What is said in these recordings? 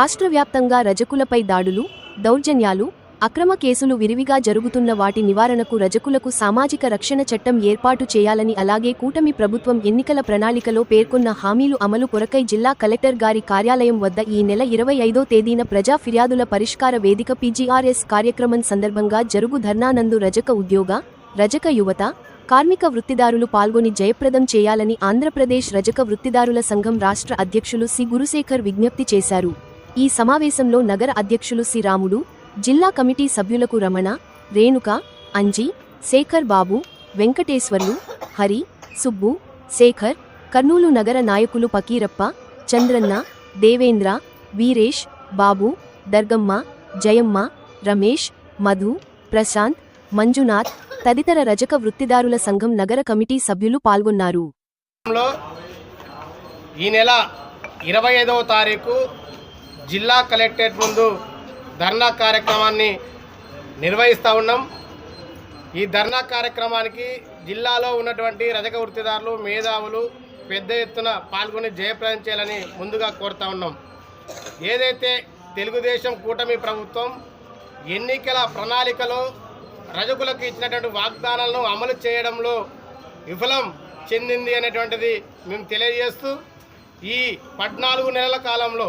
రాష్ట్ర వ్యాప్తంగా రజకులపై దాడులు దౌర్జన్యాలు అక్రమ కేసులు విరివిగా జరుగుతున్న వాటి నివారణకు రజకులకు సామాజిక రక్షణ చట్టం ఏర్పాటు చేయాలని అలాగే కూటమి ప్రభుత్వం ఎన్నికల ప్రణాళికలో పేర్కొన్న హామీలు అమలు కొరకై జిల్లా కలెక్టర్ గారి కార్యాలయం వద్ద ఈ నెల ఇరవై ఐదో తేదీన ప్రజా ఫిర్యాదుల పరిష్కార వేదిక పీజీఆర్ఎస్ కార్యక్రమం సందర్భంగా జరుగు ధర్నానందు రజక ఉద్యోగ రజక యువత కార్మిక వృత్తిదారులు పాల్గొని జయప్రదం చేయాలని ఆంధ్రప్రదేశ్ రజక వృత్తిదారుల సంఘం రాష్ట్ర అధ్యక్షులు సి. గురుశేఖర్ విజ్ఞప్తి చేశారు. ఈ సమావేశంలో నగర అధ్యక్షులు శ్రీరాముడు జిల్లా కమిటీ సభ్యులకు రమణ రేణుక అంజి శేఖర్ బాబు వెంకటేశ్వర్లు హరి సుబ్బు శేఖర్ కర్నూలు నగర నాయకులు పకీరప్ప చంద్రన్న దేవేంద్ర వీరేష్ బాబు దర్గమ్మ జయమ్మ రమేష్ మధు ప్రశాంత్ మంజునాథ్ తదితర రజక వృత్తిదారుల సంఘం నగర కమిటీ సభ్యులు పాల్గొన్నారు. ఈ నెల ఇరవై ఐదవ తారీఖు జిల్లా కలెక్టరేట్ ముందు ధర్నా కార్యక్రమాన్ని నిర్వహిస్తూ ఉన్నాం. ఈ ధర్నా కార్యక్రమానికి జిల్లాలో ఉన్నటువంటి రజక వృత్తిదారులు మేధావులు పెద్ద ఎత్తున పాల్గొని జయప్రదం చేయాలని ముందుగా కోరుతా ఉన్నాం. ఏదైతే తెలుగుదేశం కూటమి ప్రభుత్వం ఎన్నికల ప్రణాళికలో రజకులకు ఇచ్చినటువంటి వాగ్దానాలను అమలు చేయడంలో విఫలం చెందింది అనేటువంటిది మేము తెలియజేస్తూ ఈ పద్నాలుగు నెలల కాలంలో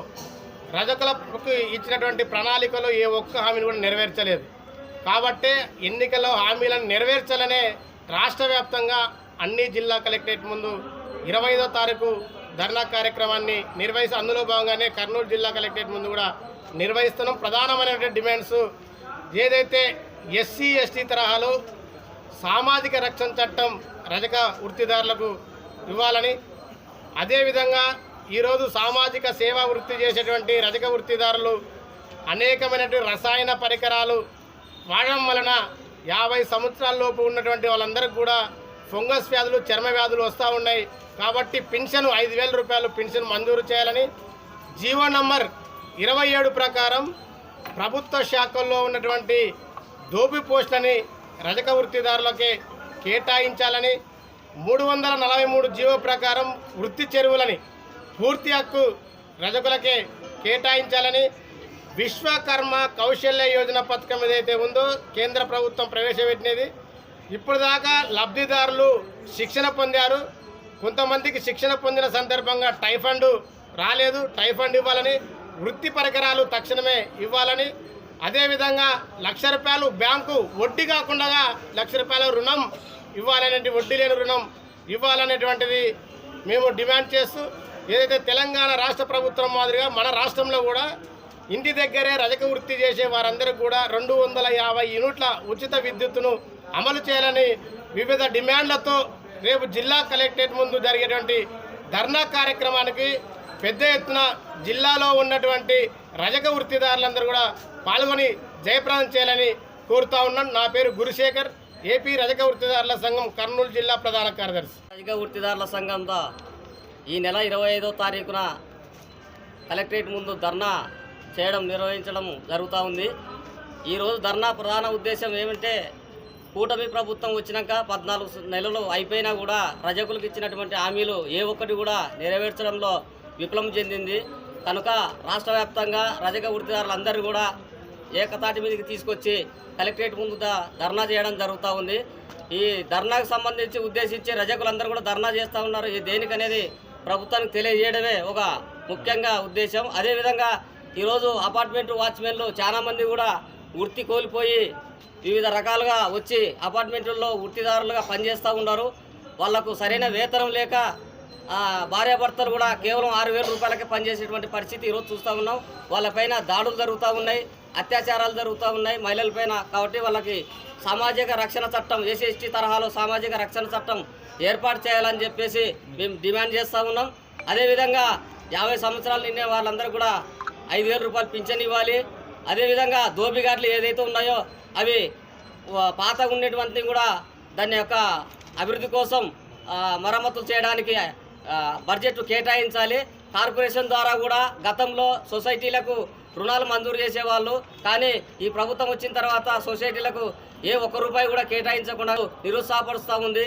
రజకులకు ఇచ్చినటువంటి ప్రణాళికలో ఏ ఒక్క హామీని కూడా నెరవేర్చలేదు. కాబట్టే ఎన్నికల్లో హామీలను నెరవేర్చాలనే రాష్ట్ర వ్యాప్తంగా అన్ని జిల్లా కలెక్టరేట్ ముందు ఇరవై ఐదో తారీఖు ధర్నా కార్యక్రమాన్ని నిర్వహిస్తూ అందులో భాగంగానే కర్నూలు జిల్లా కలెక్టరేట్ ముందు కూడా నిర్వహిస్తున్నాం. ప్రధానమైనటువంటి డిమాండ్స్ ఏదైతే ఎస్సీ ఎస్టీ తరహాలో సామాజిక రక్షణ చట్టం రజక వృత్తిదారులకు ఇవ్వాలని అదేవిధంగా ఈరోజు సామాజిక సేవా వృత్తి చేసేటువంటి రజక వృత్తిదారులు అనేకమైనటువంటి రసాయన పరికరాలు వాడడం వలన యాభై సంవత్సరాల లోపు ఉన్నటువంటి వాళ్ళందరికీ కూడా ఫంగస్ వ్యాధులు చర్మ వ్యాధులు వస్తూ ఉన్నాయి. కాబట్టి పెన్షన్ ఐదు వేల రూపాయలు పెన్షన్ మంజూరు చేయాలని జీవో నంబర్ ఇరవై ఏడు ప్రకారం ప్రభుత్వ శాఖల్లో ఉన్నటువంటి దోపి పోస్టులని రజక వృత్తిదారులకే కేటాయించాలని మూడు వందల నలభై మూడు జీవో ప్రకారం వృత్తి చెరువులని పూర్తి హక్కు రజకులకే కేటాయించాలని విశ్వకర్మ కౌశల్య యోజన పథకం ఏదైతే ఉందో కేంద్ర ప్రభుత్వం ప్రవేశపెట్టినది. ఇప్పుడు దాకా లబ్ధిదారులు శిక్షణ పొందారు. కొంతమందికి శిక్షణ పొందిన సందర్భంగా టైఫండ్ రాలేదు. టైఫండ్ ఇవ్వాలని వృత్తి పరికరాలు తక్షణమే ఇవ్వాలని. అదేవిధంగా లక్ష రూపాయలు బ్యాంకు వడ్డీ కాకుండా లక్ష రూపాయల రుణం ఇవ్వాలనే వడ్డీ లేని రుణం ఇవ్వాలనేటువంటిది మేము డిమాండ్ చేస్తూ ఏదైతే తెలంగాణ రాష్ట్ర ప్రభుత్వం మాదిరిగా మన రాష్ట్రంలో కూడా ఇంటి దగ్గరే రజక వృత్తి చేసే వారందరికీ కూడా రెండు వందల యాభై యూనిట్ల ఉచిత విద్యుత్తును అమలు చేయాలని వివిధ డిమాండ్లతో రేపు జిల్లా కలెక్టరేట్ ముందు జరిగేటువంటి ధర్నా కార్యక్రమానికి పెద్ద ఎత్తున జిల్లాలో ఉన్నటువంటి రజక వృత్తిదారులందరూ కూడా పాల్గొని జయప్రదం చేయాలని కోరుతా ఉన్నాను నా పేరు గురుశేఖర్ ఏపీ రజక వృత్తిదారుల సంఘం కర్నూలు జిల్లా ప్రధాన కార్యదర్శి. రజక వృత్తిదారుల సంఘంతో ఈ నెల ఇరవై ఐదో తారీఖున కలెక్టరేట్ ముందు ధర్నా చేయడం నిర్వహించడం జరుగుతూ ఉంది. ఈరోజు ధర్నా ప్రధాన ఉద్దేశం ఏమంటే కూటమి ప్రభుత్వం వచ్చినాక పద్నాలుగు నెలలు అయిపోయినా కూడా రజకులకు ఇచ్చినటువంటి హామీలు ఏ ఒక్కటి కూడా నెరవేర్చడంలో విఫలం చెందింది. కనుక రాష్ట్ర వ్యాప్తంగా రజక వృత్తిదారులందరూ కూడా ఏకతాటి మీదకి తీసుకొచ్చి కలెక్టరేట్ ముందు ధర్నా చేయడం జరుగుతూ ఉంది. ఈ ధర్నాకు సంబంధించి ఉద్దేశించి రజకులందరూ కూడా ధర్నా చేస్తూ ఉన్నారు. ఇది దేనికనేది ప్రభుత్వానికి తెలియజేయడమే ఒక ముఖ్యంగా ఉద్దేశం. అదేవిధంగా ఈరోజు అపార్ట్మెంట్ వాచ్మెన్లు చాలామంది కూడా వృత్తి కోల్పోయి వివిధ రకాలుగా వచ్చి అపార్ట్మెంట్లలో వృత్తిదారులుగా పనిచేస్తూ ఉన్నారు. వాళ్ళకు సరైన వేతనం లేక భార్యాభర్తలు కూడా కేవలం ఆరు వేల రూపాయలకే పనిచేసేటువంటి పరిస్థితి ఈరోజు చూస్తూ ఉన్నాం. వాళ్ళపైన దాడులు జరుగుతూ ఉన్నాయి. అత్యాచారాలు జరుగుతూ ఉన్నాయి మహిళలపైన కాబట్టి వాళ్ళకి సామాజిక రక్షణ చట్టం ఎస్సీ ఎస్టీ తరహాలో సామాజిక రక్షణ చట్టం ఏర్పాటు చేయాలని చెప్పేసి మేము డిమాండ్ చేస్తూ ఉన్నాం. అదేవిధంగా యాభై సంవత్సరాలు నిండిన వాళ్ళందరూ కూడా ఐదు వేల రూపాయలు పింఛన్ ఇవ్వాలి. అదేవిధంగా దోబిగాట్లు ఏదైతే ఉన్నాయో అవి పాత ఉండేటువంటి కూడా దాని యొక్క అభివృద్ధి కోసం మరమ్మతులు చేయడానికి బడ్జెట్ కేటాయించాలి. కార్పొరేషన్ ద్వారా కూడా గతంలో సొసైటీలకు రుణాలు మంజూరు చేసేవాళ్ళు. కానీ ఈ ప్రభుత్వం వచ్చిన తర్వాత సొసైటీలకు ఏ ఒక్క రూపాయి కూడా కేటాయించకుండా నిరుత్సాహపరుస్తూ ఉంది.